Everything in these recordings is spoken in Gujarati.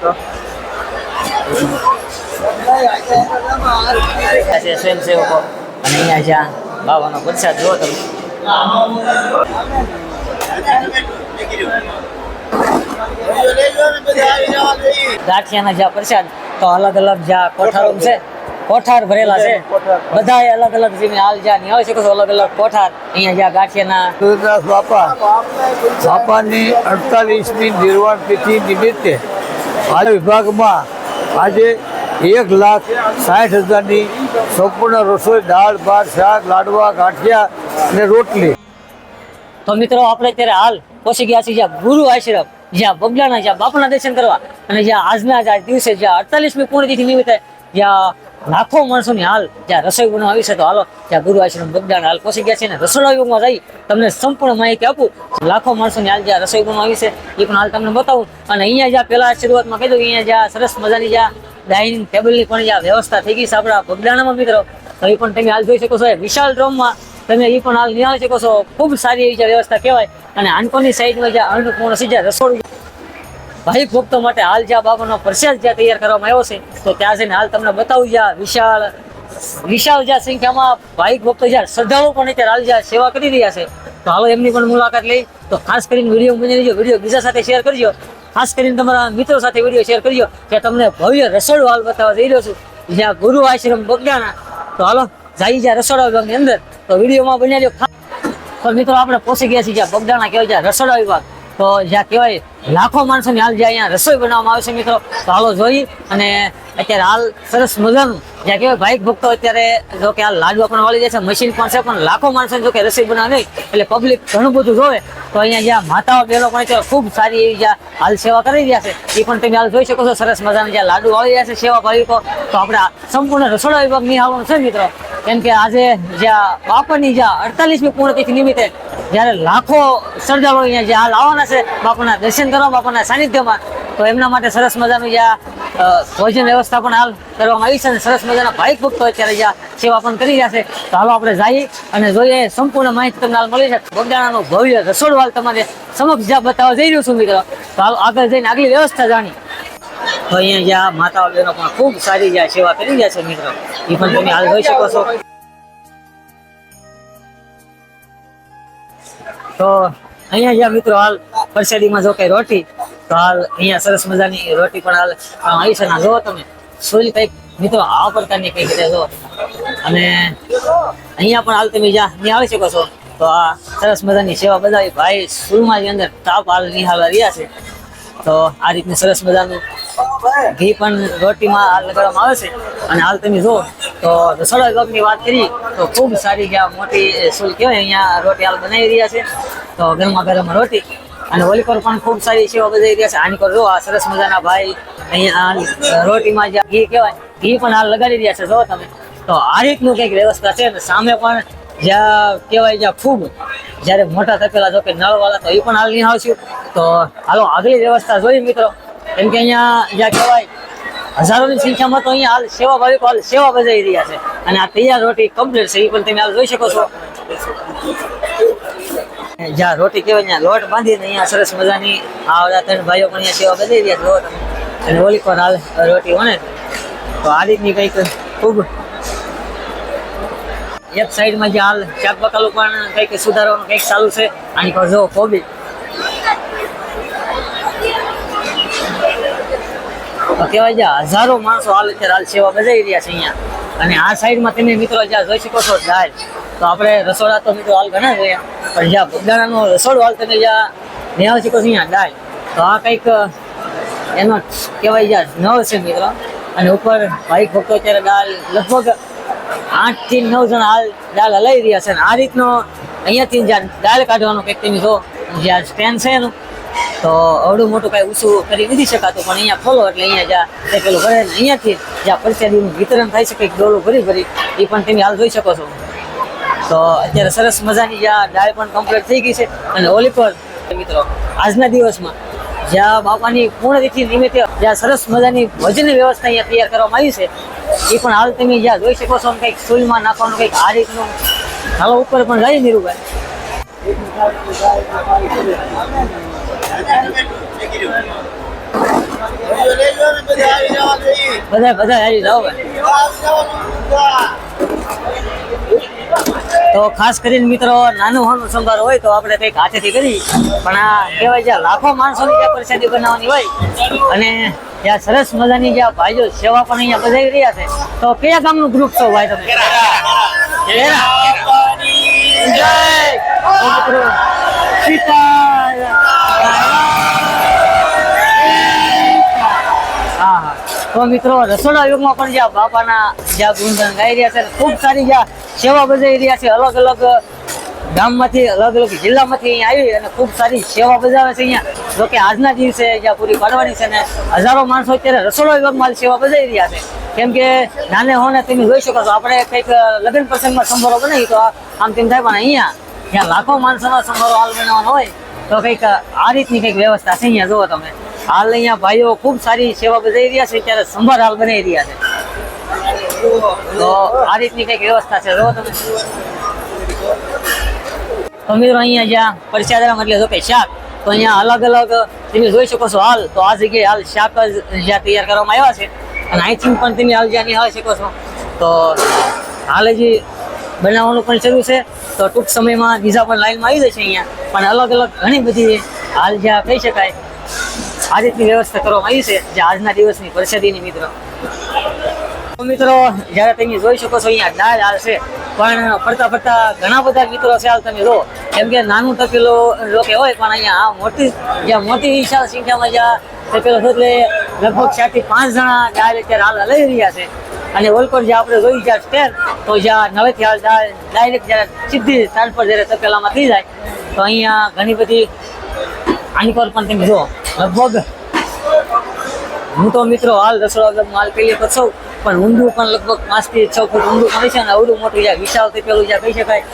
તો આ છે સ્વયંસેવકો અને અહીંયા જ્યાં બાવાનો પ્રસાદ જુઓ તમે ગાંઠિયાના જ્યાં પ્રસાદ તો અલગ અલગ જ્યાં કોઠારો છે કોઠાર ભરેલા છે બધા અલગ અલગ જેને હાલ જ્યાં નિહાળી શકો છો અલગ અલગ કોઠાર અહીંયા જ્યાં ગાંઠિયાના સુરદાસ બાપા બાપાની અડતાલીસમી નિર્વાણ તિથિ નિમિત્તે આ વિભાગમાં આજે એક લાખ સાઠ હજારની સંપૂર્ણ રસોઈ, દાળ, ભાત, શાક, લાડવા, ગાંઠિયા અને રોટલી. તો મિત્રો આપણે અત્યારે હાલ પહોંચી ગયા છીએ જ્યાં ગુરુ આશ્રમ, જ્યાં બગલાના જ્યાં બાપના દર્શન કરવા અને જ્યાં આજના જ આ દિવસે જ્યાં અડતાલીસમી પૂર્ણતિથિ નિમિત્તે જ્યાં લાખો માણસોની હાલ જ્યાં રસોઈ બનાવવા આવી છે તો હાલો ત્યાં ગુરુ આશ્રમ બગડાના હાલ પહોંચી ગયા છે ને રસોડા વિભાગમાં જઈ તમને સંપૂર્ણ માહિતી આપું. લાખો માણસોની હાલ જ્યાં રસોઈ બનાવવા છે, એ પણ હાલ તમને બતાવું. અને અહીંયા જ્યાં પહેલા શરૂઆતમાં કીધું દઉં, અહીંયા જ્યાં સરસ મજાની જ્યાં ડાઇનિંગ ટેબલની પણ જ્યાં વ્યવસ્થા થઈ ગઈ છે આપણા બગદાણામાં મિત્રો, તો એ પણ તમે હાલ જોઈ શકો છો. વિશાળ ડ્રોમમાં તમે એ પણ હાલ નિહાળી શકો છો. ખૂબ સારી એવી વ્યવસ્થા કહેવાય. અને આનકોની સાઈડમાં જ્યાં અન્નપૂર્ણ છે, જ્યાં રસોડું ભાઈ ભક્તો માટે હાલ જ્યાં બાબાનો પ્રસાદ જ્યાં તૈયાર કરવામાં આવ્યો છે, તો ત્યાં જઈને હાલ તમને બતાવું જ્યાં વિશાળ વિશાળ જ્યાં સંખ્યામાં ભાઈ ભક્તો જ્યાં શ્રદ્ધાળુ પણ અત્યારે હાલ જ્યાં સેવા કરી રહ્યા છે, તો હાલો એમની પણ મુલાકાત લઈ. તો ખાસ કરીને વીડિયો બની લેજો વીડિયો બીજા સાથે શેર કરજો. ખાસ કરીને તમારા મિત્રો સાથે વીડિયો શેર કરજો, કે તમને ભવ્ય રસોડું હાલ બતાવવા જઈ રહ્યો છું. જ્યાં ગુરુ આશ્રમ બગડાના. તો હાલો, જઈ જ્યાં રસોડા વિભાગની અંદર. તો વિડીયોમાં બન્યા તો મિત્રો, આપણે પહોંચી ગયા છીએ જ્યાં બગડાના કહેવાય, જ્યાં રસોડા વિભાગ. તો જ્યાં કહેવાય લાખો માણસોની હાલ જે અહીંયા રસોઈ બનાવવામાં આવે છે મિત્રો, તો હાલો જોઈ અને અત્યારે હાલ સરસ મજાનું, જ્યાં કહેવાય ભાઈક ભક્તો અત્યારે જો કે હાલ લાડવા પણ વાળી જાય છે મશીન પણ છે, પણ લાખો માણસો જો કે રસોઈ બનાવે નહીં, એટલે પબ્લિક ઘણું બધું જોવે. તો અહીંયા જ્યાં માતાઓ બહેનો પણ અત્યારે ખૂબ સારી એવી જ્યાં હાલ સેવા કરી રહ્યા છે, એ પણ તમે હાલ જોઈ શકો છો, સરસ મજાના જ્યાં લાડુ વાળી રહ્યા છે, સેવા ભાવિકો તો આપણે સંપૂર્ણ રસોડા વિભાગ નિહાળવાનું છે મિત્રો. કેમ કે આજે જ્યાં બાપાની જ્યાં અડતાલીસમી પૂર્ણતિથિ નિમિત્તે જ્યારે લાખો શ્રદ્ધાળુઓ અહીંયા જે હાલ આવવાના છે, બાપાના દર્શન કરવા બાપાના સાનિધ્યમાં. તો એમના માટે સરસ મજાનું જ્યાં ભોજન વ્યવસ્થા પણ હાલ કરવામાં આવી છે અને સરસ મજાના ભાઈક ભક્તો અત્યારે જ્યાં સેવા પણ કરી રહ્યા છે. તો હાલો આપણે જઈએ અને જોઈએ સંપૂર્ણ માહિતી તમને હાલ મળી છે. બગદાણાનું ભવ્ય રસોડવાલ તમારે સમક્ષ જ્યાં બતાવવા જઈ રહ્યું છું મિત્રો. તો હાલ આગળ જઈને આગલી વ્યવસ્થા જાણી. તો અહીંયા જ્યાં માતા બહેનો પણ ખૂબ સારી જ્યાં સેવા કરી રહ્યા છે મિત્રો. એ પણ તમે હાલ જોઈ શકો છો. તો અહીંયા જ્યાં મિત્રો હાલ પ્રસાદીમાં જો કઈ રોટી, તો હાલ અહીંયા સરસ મજાની રોટી પણ હાલ આવી છે. જુઓ તમે સોલી કંઈક, મિત્રો, આ પ્રકારની કંઈક રીતે જો. અને અહીંયા પણ હાલ તમે જ્યાં નિહાળી શકો છો. તો આ સરસ મજાની સેવા બધાવી ભાઈ સુરમાની અંદર તાપ હાલ નિહાળવા રહ્યા છે. તો આ રીતનું સરસ મજાનું ઘી પણ રોટીમાં હાલ લગાડવામાં આવે છે. અને હાલ તમે જો, તો રસોડા વિભાગની વાત કરી, તો ખૂબ સારી જ્યાં મોટી સુલ કહેવાય, અહીંયા રોટી હાલ બનાવી રહ્યા છે. તો ગરમા ગરમ રોટી. અને ઓલી પર પણ ખૂબ સારી સેવા બજાવી રહ્યા છે. આની જો આ સરસ મજાના ભાઈ અહીંયા રોટીમાં જ્યાં ઘી કહેવાય, ઘી પણ હાલ લગાડી રહ્યા છે, જો તમે. તો આ રીતનું કંઈક વ્યવસ્થા છે અને સામે પણ જ્યાં કહેવાય જ્યાં ખૂબ, જ્યારે મોટા થપેલા જો કે નળવાળા, તો એ પણ હાલ નિહાળશું. તો હાલો, આગલી વ્યવસ્થા જોઈ મિત્રો. કેમ કે અહીંયા જ્યાં કહેવાય, હજારોની સંખ્યામાં તો અહીંયા હાલ સેવા ભાવિકો હાલ સેવા બજાવી રહ્યા છે. અને આ તૈયાર રોટી કમ્પ્લીટ છે, એ પણ તમે હાલ જોઈ શકો છો. જ્યાં રોટી કહેવાય, ત્યાં લોટ બાંધીને અહીંયા સરસ મજાની આ બધા ત્રણ ભાઈઓ પણ અહીંયા સેવા બજાવી રહ્યા લોટ. અને ઓલી પર હાલ રોટી વણે. તો આ રીતની કંઈક ખૂબ એક સાઈડમાં જે હાલ શાક બકાલું પણ કંઈક સુધારવાનું કંઈક ચાલુ છે. આની પર જો કોબી. કહેવાય છે હજારો માણસો હાલ અત્યારે હાલ સેવા બજાવી રહ્યા છે અહીંયા. અને આ સાઈડમાં તમે મિત્રો જ્યાં જોઈ શકો છો દાળ. તો આપણે રસોડા તો મિત્રો હાલ ઘણા જોયા. પણ જ્યાં બગદાણાનું રસોડો હાલ તમે જ્યાં નિહાળી છે છો અહીંયા દાળ તો આ કંઈક એનો કહેવાય જ્યાં નવ છે મિત્રો. અને ઉપર ભાઈ ભક્તો અત્યારે દાળ લગભગ આઠથી નવ જણા હાલ દાળ હલાવી રહ્યા છે. અને આ રીતનો અહીંયાથી જ્યાં દાળ કાઢવાનો કંઈક તમે જો, જ્યાં સ્ટેન્ડ છે એનું, તો અવડું મોટું કાંઈ ઊંચું કરી નથી શકાતું. પણ અહીંયા ખોલો એટલે અહીંયા જ્યાં પેલું ભરે અહીંયાથી જ્યાં પરિસ્થિતિનું વિતરણ થાય છે, કંઈક ડોલું ભરી ભરી, એ પણ તમે હાલ જોઈ શકો છો. તો અત્યારે સરસ મજાની જ્યાં ડાય પણ કમ્પ્લીટ થઈ ગઈ છે. અને ઓલી પર મિત્રો આજના દિવસમાં જ્યાં બાપાની પૂર્ણતિથિ નિમિત્તે જ્યાં સરસ મજાની ભોજનની વ્યવસ્થા અહીંયા તૈયાર કરવામાં આવી છે એ પણ હાલ તમે જ્યાં જોઈ શકો છો કંઈક સ્કૂલમાં નાખવાનું કંઈક આ રીતનું. હાલો ઉપર પણ રહી નીરુભાઈ. બધા બધા આવી જાઓ ભાઈ. તો ખાસ કરીને મિત્રો, નાનું હોનું સંભાર હોય તો આપણે કંઈક હાથેથી કરી, પણ આ કહેવાય છે, લાખો માણસોની જે પ્રસાદી બનાવવાની હોય, અને ત્યાં સરસ મજાની જે ભાઈઓ સેવા પણ અહીંયા બજાવી રહ્યા છે, તો કયા ગામનું ગ્રુપ છો ભાઈ તમે કેરા. તો મિત્રો હા હા તો મિત્રો, રસોડા યુગમાં પણ જ્યાં બાપાના જ્યાં ગુણધન ગાઈ રહ્યા છે ખૂબ સારી જ્યાં સેવા બજાવી રહ્યા છે. અલગ અલગ ગામમાંથી, અલગ અલગ જિલ્લામાંથી અહીંયા આવી અને ખૂબ સારી સેવા બજાવે છે અહીંયા. જો કે આજના દિવસે જ્યાં પૂરી પાડવાની છે ને હજારો માણસો અત્યારે રસોડા વિભાગમાં સેવા બજાવી રહ્યા છે. કેમ કે નાને હોને તમે જોઈ શકો છો, આપણે કંઈક લગ્ન પ્રસંગમાં સંભારો બનાવી તો આમ તેમ થાય, પણ અહીંયા જ્યાં લાખો માણસોનો સંભારો હાલ બનાવવાનો હોય, તો કંઈક આ રીતની કંઈક વ્યવસ્થા છે અહીંયા. જુઓ તમે. હાલ અહીંયા ભાઈઓ ખૂબ સારી સેવા બજાવી રહ્યા છે ત્યારે સંભાર હાલ બનાવી રહ્યા છે. તો આ રીતની કંઈક વ્યવસ્થા છે જુઓ તમે અહીંયા જ્યાં પરસાદરામ એટલે જો કે શાક, તો અહીંયા અલગ અલગ, તમે જોઈ શકો છો હાલ, તો આ જગ્યાએ હાલ શાક જ જ્યાં તૈયાર કરવામાં આવ્યા છે. અને અહીંથી પણ તમે હાલ જ્યાં નિહાળી શકો છો. તો હાલ જે બનાવવાનું પણ શરૂ છે. તો ટૂંક સમયમાં બીજા પણ લાઈનમાં આવી જશે અહીંયા. પણ અલગ અલગ ઘણી બધી હાલ જ્યાં કહી શકાય, આ રીતની વ્યવસ્થા કરવામાં આવી છે, જે આજના દિવસની પ્રસાદીની મિત્રો. મિત્રો, જ્યારે તમે જોઈ શકો છો, અહીંયા દાળ હાલ છે. પણ ફરતા ફરતા ઘણા બધા મિત્રો છે હાલ તમે જો. કેમ કે નાનું તપેલું લોકો હોય, પણ અહીંયા આ મોટી, જ્યાં મોટી વિશાળ સંખ્યામાં જ્યાં તપેલો છે, એટલે લગભગ ચારથી પાંચ જણા દાળ અત્યારે હાલ લઈ રહ્યા છે. અને ઓલપર જે આપણે જોઈ જ્યાં સ્ટેર તો જ્યાં નવેથી હાલ દાળ ડાયરેક્ટ જ્યારે સીધી ટ્રાન્સફર જ્યારે તપેલામાં થઈ જાય, તો અહીંયા ઘણી બધી આની પર પણ તમે જો, લગભગ હું તો મિત્રો હાલ રસોડા માલ પેલી પર પણ ઊંડું પણ લગભગ પાંચથી છ ફૂટ ઊંડું પણ છે અને અવડું મોટું જ્યાં વિશાળથી પેલું જ્યાં કહી શકાય.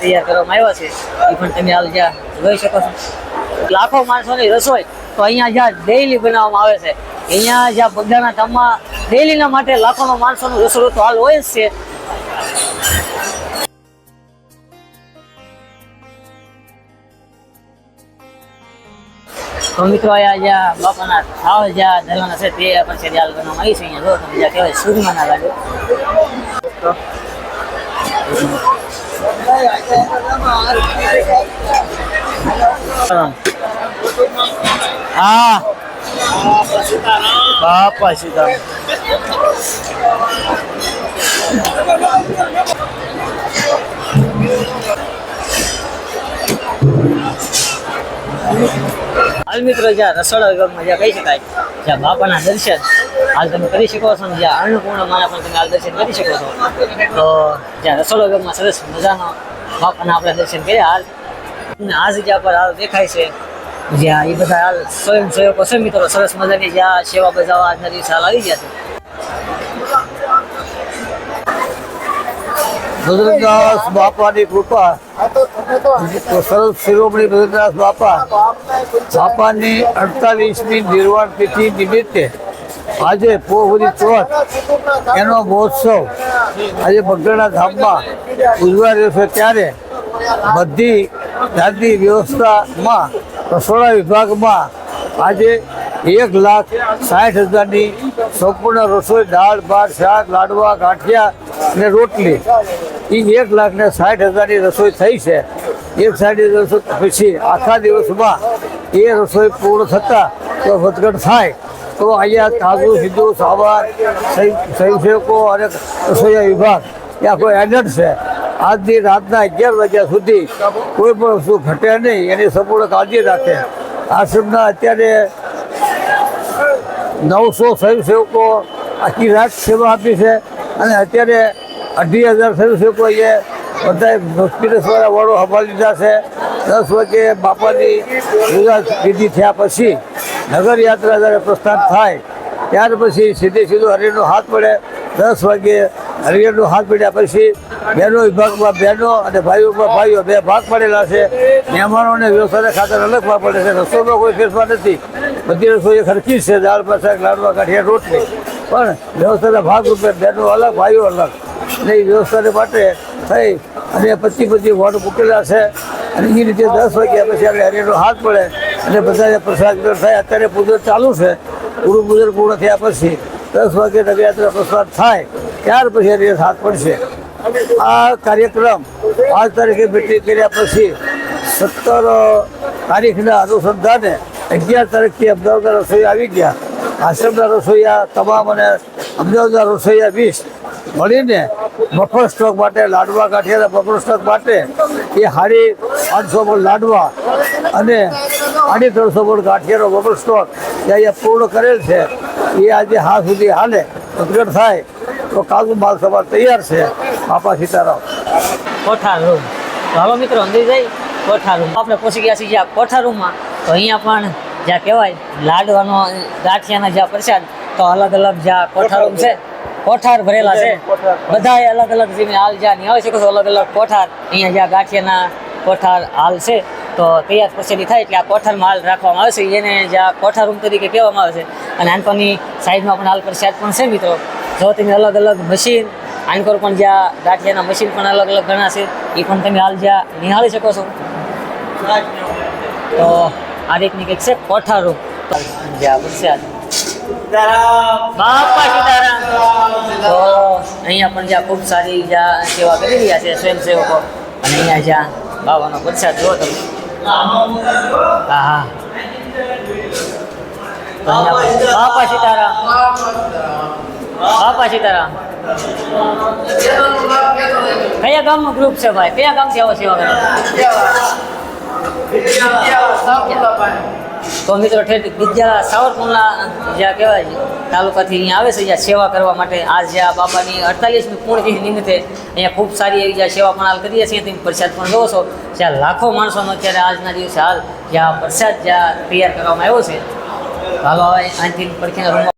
તૈયાર કરવામાં આવ્યા છે, એ પણ તમે હાલ જ્યાં જોઈ શકો છો. લાખો માણસોની રસોઈ તો અહીંયા જ્યાં ડેઈલી બનાવવામાં આવે છે, અહીંયા જ્યાં બધાના ધામમાં ડેઈલીના માટે લાખોનો માણસોનું રસોડું તો હાલ હોય જ છે. તો મિત્રો અહીંયા જ્યાં બાપાના થાવ જ્યાં ધરવાના છે તે પણ છે હાલ બનાવવામાં આવી છે અહીંયા જો તમે જ્યાં કહેવાય સૂર્યમાના લાગે તો હા બાપા સીતા હાલ મિત્રો, જ્યાં રસોડા વિભાગમાં જ્યાં કહી શકાય, જ્યાં બાપાના દર્શન હાલ તમે કરી શકો છો જ્યાં અન્નપૂર્ણ માના પણ તમે હાલ દર્શન કરી શકો છો. તો જ્યાં રસોડા વિભાગમાં સરસ મજાનો બાપાના આપણે દર્શન કર્યા હાલ. અને આ જગ્યા પર હાલ દેખાય છે, જ્યાં એ બધા હાલ સ્વયં છે મિત્રો, સરસ મજાની જ્યાં સેવા બજાવવા આજના દિવસે હાલ આવી ગયા છે. ભદ્રદાસ બાપાની કૃપા. સરસ શિરોમણી ભદ્રદાસ બાપા. બાપાની અડતાલીસમી નિર્વાણ તિથિ નિમિત્તે આજે પોહરી ચોથ એનો મહોત્સવ આજે બગડાના ધામમાં ઉજવાઈ રહ્યો છે. ત્યારે બધી જાતની વ્યવસ્થામાં રસોડા વિભાગમાં આજે એક લાખ સાઠ હજારની સંપૂર્ણ રસોઈ, દાળ, ભાત, શાક, લાડવા, ગાંઠિયા અને રોટલી. એ એક લાખ ને સાઠ હજારની રસોઈ થઈ છે. એક સાઠ રસોઈ પછી આખા દિવસમાં એ રસોઈ પૂર્ણ થતાં તો વધઘટ થાય. તો અહીંયા તાજું, સીધું સાવર સ્વયંસેવકો અને રસોઈયા વિભાગ, એ આખો એલર્ટ છે. આજની રાતના અગિયાર વાગ્યા સુધી કોઈ પણ વસ્તુ ઘટે નહીં, એની સંપૂર્ણ કાળજી રાખે. આશ્રમના અત્યારે નવસો સ્વયંસેવકો આખી રાત સેવા આપી છે. અને અત્યારે અઢી હજાર સ્વયંસેવકો અહીંયા બધા હોસ્પિટલવાળા વાળો હવા લીધા છે. દસ વાગે બાપાની પૂજા વિધિ થયા પછી નગરયાત્રા જ્યારે પ્રસ્થાન થાય, ત્યાર પછી સીધે સીધું હરિયરનો હાથ પડે દસ વાગે હરિયરનો હાથ પડ્યા પછી બહેનો વિભાગમાં બહેનો અને ભાઈઓમાં ભાઈઓ બે ભાગ પડેલા છે. મહેમાનોને વ્યવસાય ખાતર અલગ ભાગ પડે છે. રસોઈમાં કોઈ ફેરફાર નથી. બધી રસોઈ ખર્ચી છે. દાળ પાછા લાડવા કાઢિયા રોટલી. પણ વ્યવસ્થાના ભાગરૂપે બહેનો અલગ, ભાઈઓ અલગ. અને એ વ્યવસ્થાને માટે થઈ અને પછી પછી વોટ મૂકેલા છે. અને એ રીતે દસ વાગ્યા પછી આપણે હરિનો હાથ પડે અને બધા પ્રસાદ થાય. અત્યારે પૂજન ચાલુ છે. પૂરું પૂજન પૂર્ણ થયા પછી દસ વાગે નવયાત્રા પ્રસાદ થાય. ત્યાર પછી હરિનો હાથ પડશે આ કાર્યક્રમ પાંચ તારીખે મીટિંગ કર્યા પછી સત્તર તારીખના અનુસંધાને અગિયાર તારીખથી અમદાવાદના રસોઈ આવી ગયા. આશ્રમના રસોઈયા, તમામ અને અમદાવાદના રસોઈયા વીસ મળીને બફર સ્ટોક માટે, લાડવા ગાંઠિયાના બફર સ્ટોક માટે એ હાડી પાંચસો પણ લાડવા અને સાડી ત્રણસો પણ કાઠિયાનો બફર સ્ટોક જે અહીંયા પૂર્ણ કરેલ છે. એ આજે હા સુધી હાલે. ઉદગટ થાય તો કાલનું માલ સવાર તૈયાર છે. બાપા સીતારામ. કોઠાર રૂમ તો હાલો મિત્રો, અંદર જઈ કોઠાર આપણે પહોંચી ગયા છીએ જ્યાં કોઠાર રૂમમાં તો અહીંયા પણ જ્યાં કહેવાય લાડવાનો ગાંઠિયાના જ્યાં પ્રસાદ તો અલગ અલગ જ્યાં કોઠારો છે કોઠાર ભરેલા છે. બધા અલગ અલગ જેમ હાલ જ્યાં નિહાળી શકો છો અલગ અલગ કોઠાર. અહીંયા જ્યાં ગાંઠિયાના કોઠાર હાલ છે તો તૈયાર પ્રસાદી થાય એટલે આ કોઠારમાં હાલ રાખવામાં આવે છે. એને જ્યાં કોઠાર રૂમ તરીકે કહેવામાં આવે છે. અને આનપણની સાઈડમાં પણ હાલ પ્રસાદ પણ છે મિત્રો. જો તમે અલગ અલગ મશીન આનકોર પણ જ્યાં ગાંઠિયાના મશીન પણ અલગ અલગ ઘણા છે એ પણ તમે હાલ જ્યાં નિહાળી શકો છો. તો આ રીતની કંઈક છે? કોઠારું. બાપા સીતારામ. તો અહીંયા પણ જ્યાં ખૂબ સારી જ્યાં સેવા કરી રહ્યા છે સ્વયંસેવકો અને અહીંયા જ્યાં બાબાનો પ્રસાદ જુઓ તમે. હા હા. બાપા સીતારામ. બાપા સીતારામ. કયા ગામનું ગ્રુપ છે ભાઈ? કયા ગામથી આવો સેવા કરો? તો મિત્રો ઠેઠ વિદ્યા સાવરકુંડલા જ્યાં કહેવાય, તાલુકાથી અહીંયા આવે છે જ્યાં સેવા કરવા માટે. આજ જ્યાં બાબાની અડતાલીસમી પૂર્ણતિથિ નિમિત્તે અહીંયા ખૂબ સારી એવી જ્યાં સેવા પણ હાલ કરીએ છીએ, તમે પ્રસાદ પણ જોવો છો. જ્યાં લાખો માણસોનો અત્યારે આજના દિવસે હાલ જ્યાં પ્રસાદ જ્યાં તૈયાર કરવામાં આવ્યો છે. હાલો હવે અહીંથી પડખીના રૂમમાં